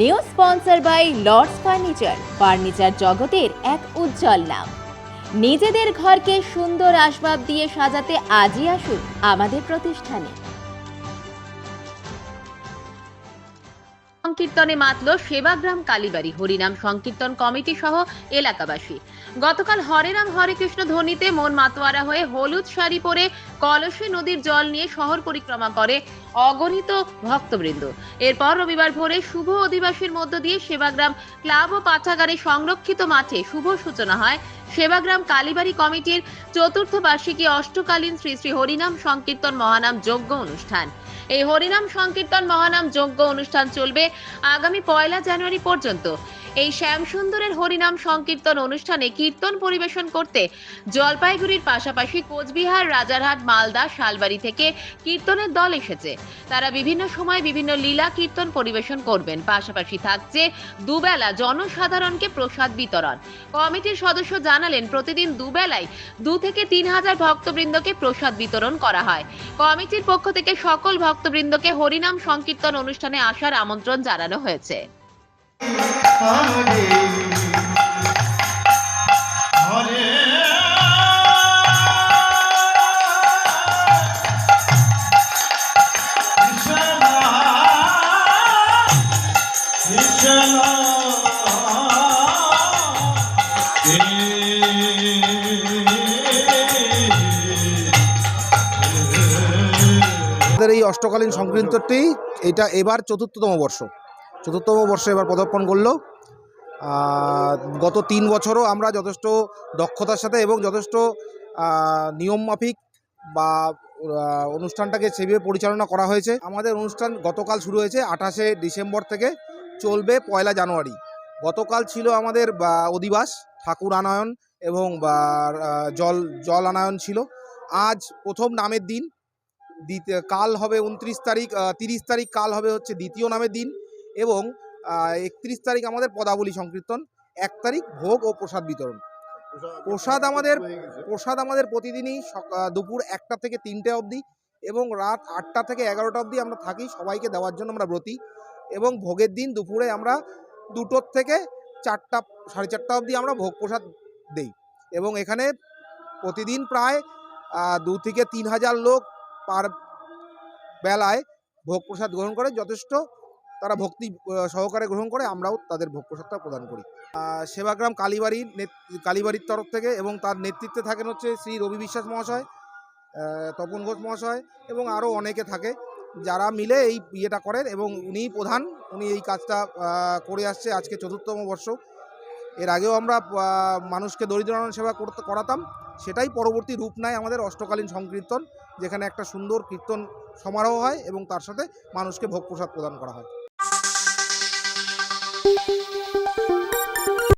New sponsor by Lords furniture. Furniture জগতের এক উজ্জ্বল নাম। নিজেদের ঘরকে সুন্দর আসবাব দিয়ে সাজাতে আজই আসুন আমাদের প্রতিষ্ঠানে। সংকীর্তনে মাতল সেবাগ্রাম কালীবাড়ি, হরিনাম সংকীর্তন কমিটি সহ এলাকাবাসী। গতকাল হরে রাম, হরে কৃষ্ণ ধ্বনিতে মন মাতোয়ারা হয়ে হলুদ শাড়ি পরে কলসী নদীর জল নিয়ে শহর পরিক্রমা করে অগণিত ভক্তবৃন্দ। এরপর রবিবার ভোরে শুভ অধিবাসীর মধ্য দিয়ে সেবাগ্রাম ক্লাব ও পাঠাগারে সংরক্ষিত মাঠে শুভ সূচনা হয়। সেবাগ্রাম কালীবাড়ি কমিটির চতুর্থ বার্ষিকী অষ্টকালীন শ্রী শ্রী হরিনাম সংকীর্তন মহানাম যজ্ঞ অনুষ্ঠান। এই হরিনাম সংকীর্তন মহানাম যজ্ঞ অনুষ্ঠান চলবে আগামী পয়লা জানুয়ারি পর্যন্ত। এই শ্যামসুন্দরের হরিনাম সংকীর্তন অনুষ্ঠানে কীর্তন পরিবেশন করতে জলপাইগুড়ির পাশাপাশি কোচবিহার, রাজারহাট, মালদা, শালবাড়ি থেকে কীর্তনের দল এসেছে। তারা বিভিন্ন সময় বিভিন্ন লীলা কীর্তন পরিবেশন করবেন। পাশাপাশি থাকছে দুবেলা জনসাধারণকে প্রসাদ বিতরণ। কমিটির সদস্য জানালেন, প্রতিদিন দুবেলায় দু থেকে তিন হাজার ভক্তবৃন্দকে প্রসাদ বিতরণ করা হয়। কমিটির পক্ষ থেকে সকল ভক্তবৃন্দকে হরিনাম সংকীর্তন অনুষ্ঠানে আসার আমন্ত্রণ জানানো হয়েছে। আমাদের এই অষ্টকালীন সংকীর্তনটি এটা এবার চতুর্থতম বর্ষ। চতুর্থতম বর্ষে এবার পদার্পণ করল। গত তিন বছরও আমরা যথেষ্ট দক্ষতার সাথে এবং যথেষ্ট নিয়মমাফিক বা অনুষ্ঠানটাকে সেভাবে পরিচালনা করা হয়েছে। আমাদের অনুষ্ঠান গতকাল শুরু হয়েছে আঠাশে ডিসেম্বর থেকে চলবে পয়লা জানুয়ারি। গতকাল ছিল আমাদের অধিবাস, ঠাকুর আনায়ন এবং জল জল আনায়ন ছিল। আজ প্রথম নামের দিন। দ্বিতীয়, কাল হবে উনত্রিশ তারিখ তিরিশ তারিখ, কাল হবে হচ্ছে দ্বিতীয় নামের দিন। এবং একত্রিশ তারিখ আমাদের পদাবলী সংকীর্তন, এক তারিখ ভোগ ও প্রসাদ বিতরণ। প্রসাদ আমাদের প্রসাদ আমাদের প্রতিদিনই দুপুর একটা থেকে তিনটে অবধি এবং রাত আটটা থেকে এগারোটা অবধি আমরা থাকি সবাইকে দেওয়ার জন্য আমরা ব্রতী এবং ভোগের দিন দুপুরে আমরা দুটোর থেকে চারটা, সাড়ে চারটা অবধি আমরা ভোগ প্রসাদ দেই এবং এখানে প্রতিদিন প্রায় দু থেকে তিন হাজার লোক পার বেলায় ভোগ প্রসাদ গ্রহণ করে। যথেষ্ট তারা ভক্তি সহকারে গ্রহণ করে, আমরাও তাদের ভোগ প্রসাদটা প্রদান করি। সেবাগ্রাম কালীবাড়ির কালীবাড়ির তরফ থেকে এবং তার নেতৃত্বে থাকেন হচ্ছে শ্রী রবি বিশ্বাস মহাশয় তপন ঘোষ মহাশয় এবং আরও অনেকে থাকে যারা মিলে এই ইয়েটা করেন এবং উনিই প্রধান, উনি এই কাজটা করে আসছে আজকে চতুর্থতম বর্ষ। এর আগেও আমরা মানুষকে দরিদ্র নারায়ণ সেবা করতে, করাতাম, সেটাই পরবর্তী রূপ নেয় আমাদের অষ্টকালীন সংকীর্তন, যেখানে একটা সুন্দর কীর্তন সমারোহ হয় এবং তার সাথে মানুষকে ভোগ প্রসাদ প্রদান করা হয়। Thank you.